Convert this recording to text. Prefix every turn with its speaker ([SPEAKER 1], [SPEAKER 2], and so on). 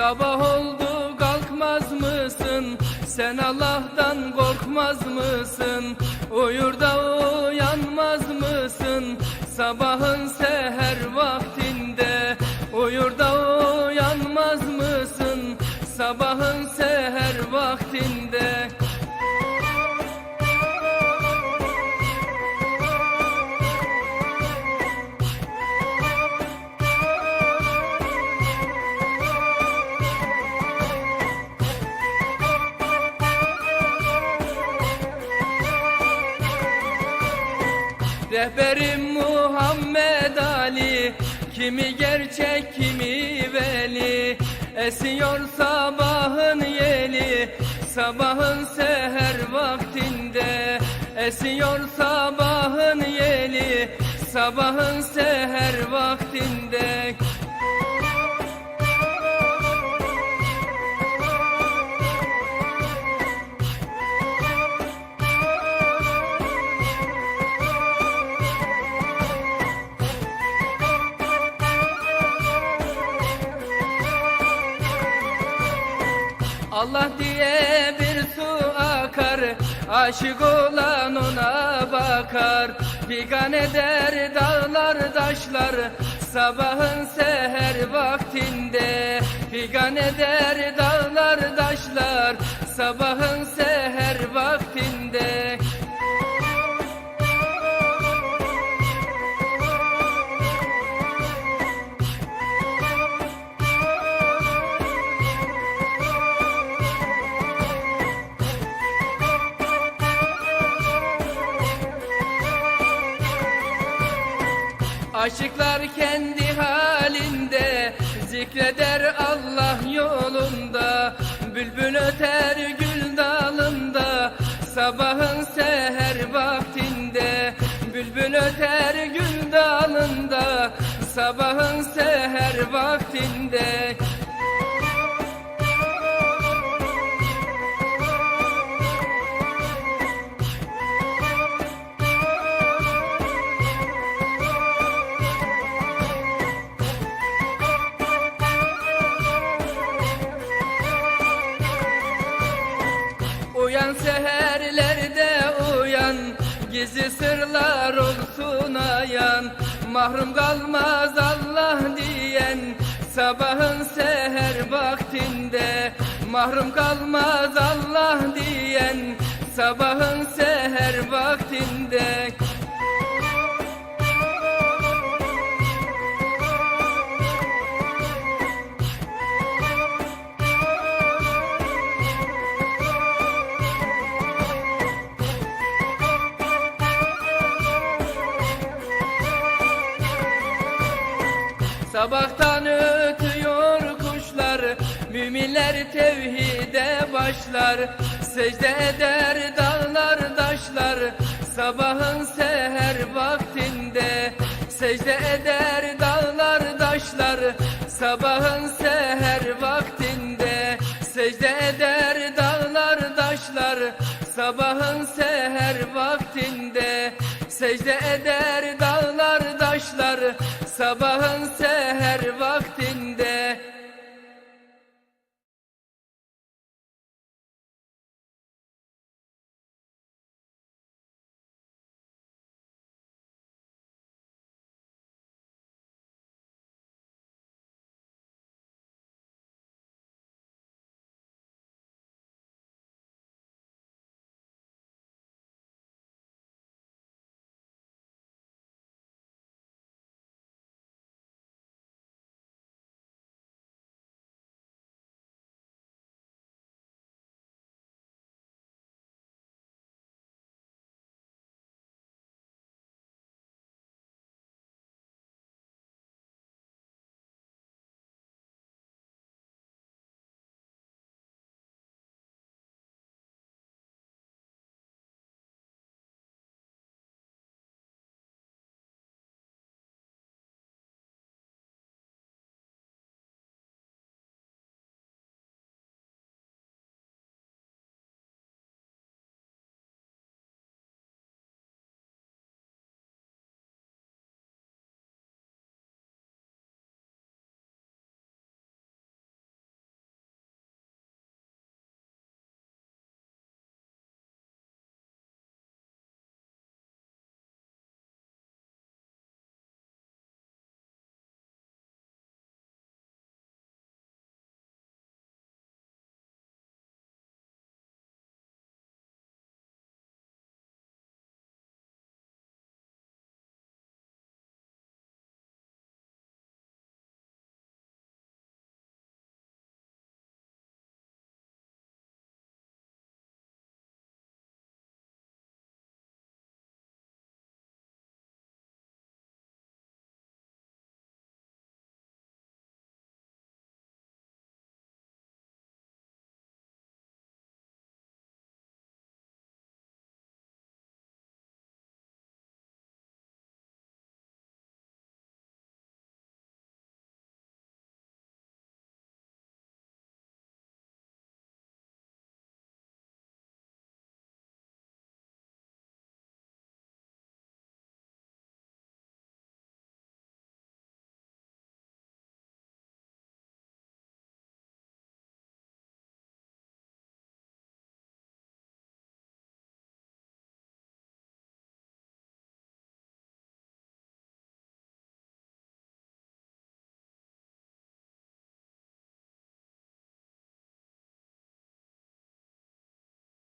[SPEAKER 1] Sabah oldu? Sen Allah'tan korkmaz mısın? Uyur da uyanmaz mısın? Sabahın seher vaktinde Uyur da uyanmaz mısın? Sabahın seher vaktinde Rehberim Muhammed Ali Kimi gerçek kimi veli. Esiyor sabahın yeli Sabahın seher vaktinde. Esiyor sabahın yeli Sabahın seher vaktinde Allah diye bir su akar Aşık olan ona bakar. Figan eder dağlar taşlar Sabahın seher vaktinde. Figan eder dağlar taşlar Sabahın seher Aşıklar kendi halinde zikreder Allah yolunda. Bülbül öter Gizli sırlar olsun ayan Mahrum kalmaz Allah diyen. Sabahın seher vaktinde Mahrum kalmaz Allah diyen. Sabahın Müminler tevhide başlar Secde eder dağlar taşlar. Sabahın seher vaktinde Secde eder dağlar taşlar. Sabahın seher vaktinde Secde eder dağlar taşlar. Sabahın seher vaktinde Secde eder dağlar taşlar. Sabahın seher